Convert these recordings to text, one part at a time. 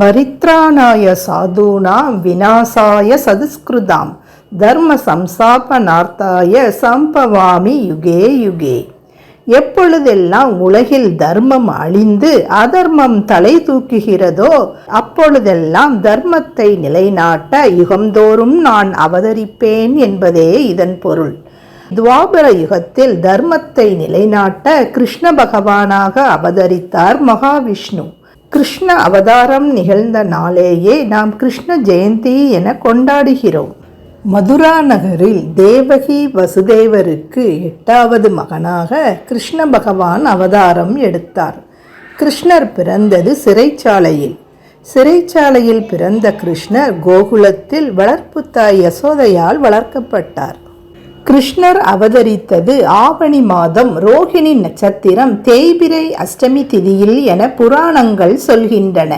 பரித்ராணாய சாதுனா விநாசாய சதுஸ்கிருதாம் தர்ம சம்சாபனார்த்தாய சம்பவாமி UK UK. எப்பொழுதெல்லாம் உலகில் தர்மம் அழிந்து அதர்மம் தலை தூக்குகிறதோ அப்பொழுதெல்லாம் தர்மத்தை நிலைநாட்ட யுகந்தோறும் நான் அவதரிப்பேன் என்பதே இதன் பொருள். துவாபர யுகத்தில் தர்மத்தை நிலைநாட்ட கிருஷ்ண பகவானாக அவதரித்தார் மகாவிஷ்ணு. கிருஷ்ண அவதாரம் நிகழ்ந்த நாளேயே நாம் கிருஷ்ண ஜெயந்தி என கொண்டாடுகிறோம். மதுரா நகரில் தேவகி வசுதேவருக்கு எட்டாவது மகனாக கிருஷ்ண பகவான் அவதாரம் எடுத்தார். கிருஷ்ணர் பிறந்தது சிறைச்சாலையில். சிறைச்சாலையில் பிறந்த கிருஷ்ணர் கோகுலத்தில் வளர்ப்பு தாய் யசோதையால் வளர்க்கப்பட்டார். கிருஷ்ணர் அவதரித்தது ஆவணி மாதம் ரோகிணி நட்சத்திரம் தேய்பிரை அஷ்டமி திதியில் என புராணங்கள் சொல்கின்றன.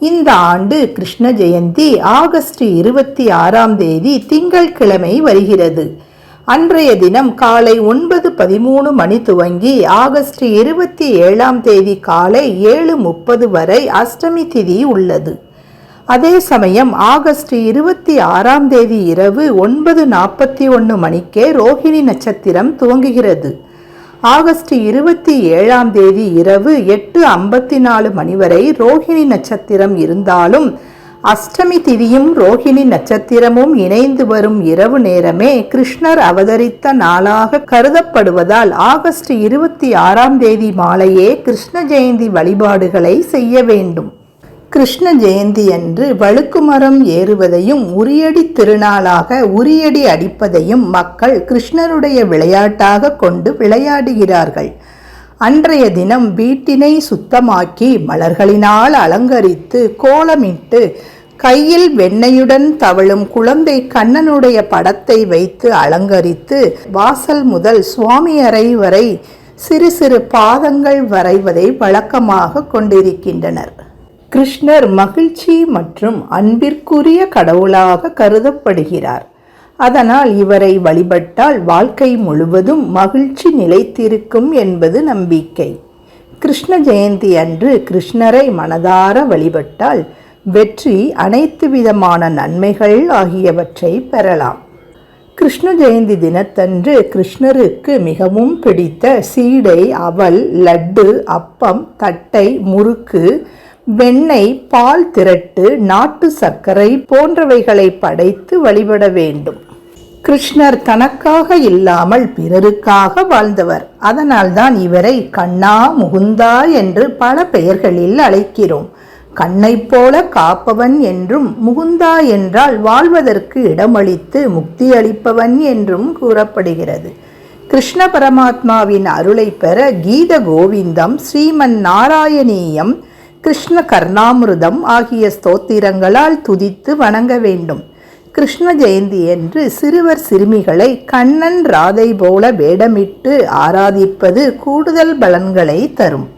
இந்த ஆண்டு கிருஷ்ண ஜெயந்தி ஆகஸ்ட் இருபத்தி ஆறாம் தேதி திங்கட்கிழமை வருகிறது. அன்றைய தினம் காலை ஒன்பது பதிமூணு மணி துவங்கி ஆகஸ்ட் இருபத்தி ஏழாம் தேதி காலை ஏழு முப்பது வரை அஷ்டமி திதி உள்ளது. அதே சமயம் ஆகஸ்ட் இருபத்தி ஆறாம் தேதி இரவு ஒன்பது நாற்பத்தி ஒன்று மணிக்கே ரோஹிணி நட்சத்திரம் துவங்குகிறது. ஆகஸ்ட் இருபத்தி ஏழாம் தேதி இரவு எட்டு ஐம்பத்தி நாலு மணி வரை ரோஹிணி நட்சத்திரம் இருந்தாலும் அஷ்டமி திதியும் ரோஹிணி நட்சத்திரமும் இணைந்து வரும் இரவு நேரமே கிருஷ்ணர் அவதரித்த நாளாக கருதப்படுவதால் ஆகஸ்ட் இருபத்தி ஆறாம் தேதி மாலையே கிருஷ்ண ஜெயந்தி வழிபாடுகளை செய்ய வேண்டும். கிருஷ்ண ஜெயந்தி அன்று வழுக்குமரம் ஏறுவதையும் உரியடி திருநாளாக உரியடி அடிப்பதையும் மக்கள் கிருஷ்ணருடைய விளையாட்டாக கொண்டு விளையாடுகிறார்கள். அன்றைய தினம் வீட்டினை சுத்தமாக்கி மலர்களினால் அலங்கரித்து கோலமிட்டு கையில் வெண்ணையுடன் தவழும் குழந்தை கண்ணனுடைய படத்தை வைத்து அலங்கரித்து வாசல் முதல் சுவாமி அறை வரை சிறு சிறு பாதங்கள் வரைவதை வழக்கமாக கொண்டிருக்கின்றனர். கிருஷ்ணர் மகிழ்ச்சி மற்றும் அன்பிற்குரிய கடவுளாக கருதப்படுகிறார். அதனால் இவரை வழிபட்டால் வாழ்க்கை முழுவதும் மகிழ்ச்சி நிலைத்திருக்கும் என்பது நம்பிக்கை. கிருஷ்ண ஜெயந்தி அன்று கிருஷ்ணரை மனதார வழிபட்டால் வெற்றி அனைத்து விதமான நன்மைகள் ஆகியவற்றை பெறலாம். கிருஷ்ண ஜெயந்தி தினத்தன்று கிருஷ்ணருக்கு மிகவும் பிடித்த சீடை அவல் லட்டு அப்பம் தட்டை முறுக்கு வெண்ணெய் பால் திரட்டு நாட்டு சர்க்கரை போன்றவைகளை படைத்து வழிபட வேண்டும். கிருஷ்ணர் தனக்காக இல்லாமல் பிறருக்காக வாழ்ந்தவர். அதனால்தான் இவரை கண்ணா முகுந்தா என்று பல பெயர்களில் அழைக்கிறோம். கண்ணை போல காப்பவன் என்றும் முகுந்தா என்றால் வாழ்வதற்கு இடமளித்து முக்தி அளிப்பவன் என்றும் கூறப்படுகிறது. கிருஷ்ண பரமாத்மாவின் அருளை பெற கீத கோவிந்தம் ஸ்ரீமன் நாராயணீயம் கிருஷ்ண கர்ணாமிருதம் ஆகிய ஸ்தோத்திரங்களால் துதித்து வணங்க வேண்டும். கிருஷ்ண ஜெயந்தி என்று சிறுவர் சிறுமிகளை கண்ணன் ராதை போல வேடமிட்டு ஆராதிப்பது கூடுதல் பலன்களை தரும்.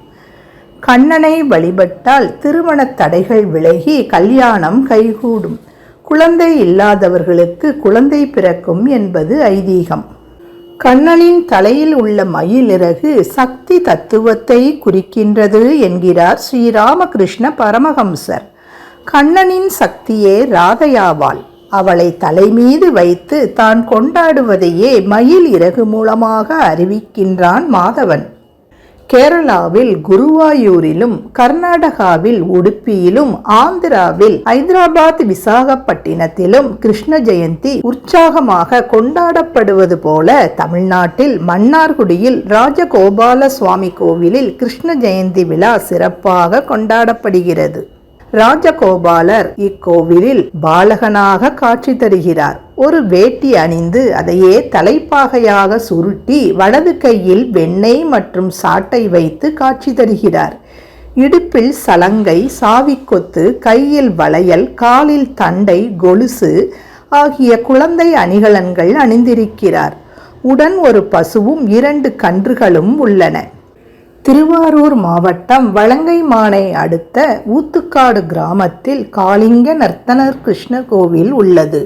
கண்ணனை வழிபட்டால் திருமணத் தடைகள் விலகி கல்யாணம் கைகூடும். குழந்தை இல்லாதவர்களுக்கு குழந்தை பிறக்கும் என்பது ஐதீகம். கண்ணனின் தலையில் உள்ள மயிலிறகு சக்தி தத்துவத்தை குறிக்கின்றது என்கிறார் ஸ்ரீராமகிருஷ்ண பரமஹம்சர். கண்ணனின் சக்தியே ராதையாவாள். அவளை தலைமீது வைத்து தான் கொண்டாடுவதையே மயில் இறகு மூலமாக அறிவிக்கின்றான் மாதவன். கேரளாவில் குருவாயூரிலும் கர்நாடகாவில் உடுப்பியிலும் ஆந்திராவில் ஐதராபாத் விசாகப்பட்டினத்திலும் கிருஷ்ண ஜெயந்தி உற்சாகமாக கொண்டாடப்படுவது போல தமிழ்நாட்டில் மன்னார்குடியில் ராஜகோபால சுவாமி கோவிலில் கிருஷ்ண ஜெயந்தி விழா சிறப்பாக கொண்டாடப்படுகிறது. ராஜகோபாலர் இக்கோவிலில் பாலகனாக காட்சி தருகிறார். ஒரு வேட்டி அணிந்து அதையே தலைப்பாகையாக சுருட்டி வலது கையில் வெண்ணெய் மற்றும் சாட்டை வைத்து காட்சி தருகிறார். இடுப்பில் சலங்கை சாவிக்கொத்து கையில் வளையல் காலில் தண்டை கொலுசு ஆகிய குழந்தை அணிகலன்கள் அணிந்திருக்கிறார். உடன் ஒரு பசுவும் இரண்டு கன்றுகளும் உள்ளன. திருவாரூர் மாவட்டம் வலங்கைமானை அடுத்த ஊத்துக்காடு கிராமத்தில் காளிங்க நர்த்தனர் கிருஷ்ண கோவில் உள்ளது.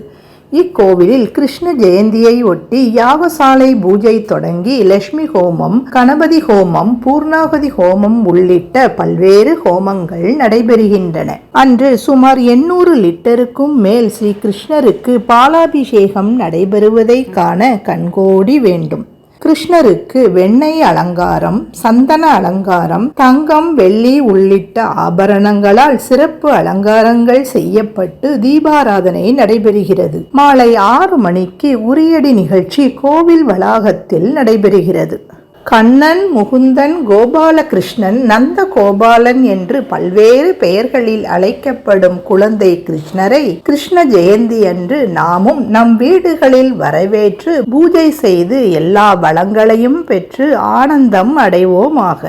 இக்கோவிலில் கிருஷ்ண ஜெயந்தியை ஒட்டி யாகசாலை பூஜை தொடங்கி லட்சுமி ஹோமம் கணபதி ஹோமம் பூர்ணாகதி ஹோமம் உள்ளிட்ட பல்வேறு ஹோமங்கள் நடைபெறுகின்றன. அன்று சுமார் எண்ணூறு லிட்டருக்கும் மேல் ஸ்ரீ கிருஷ்ணருக்கு பாலாபிஷேகம் நடைபெறுவதை காண கண்கோடி வேண்டும். கிருஷ்ணருக்கு வெண்ணெய் அலங்காரம் சந்தன அலங்காரம் தங்கம் வெள்ளி உள்ளிட்ட ஆபரணங்களால் சிறப்பு அலங்காரங்கள் செய்யப்பட்டு தீபாராதனை நடைபெறுகிறது. மாலை ஆறு மணிக்கு உரியடி நிகழ்ச்சி கோவில் வளாகத்தில் நடைபெறுகிறது. கண்ணன் முகுந்தன் கோபாலகிருஷ்ணன் நந்த கோபாலன் என்று பல்வேறு பெயர்களில் அழைக்கப்படும் குழந்தை கிருஷ்ணரை கிருஷ்ண ஜெயந்தி அன்று நாமும் நம் வீடுகளில் வரவேற்று பூஜை செய்து எல்லா வளங்களையும் பெற்று ஆனந்தம் அடைவோமாக.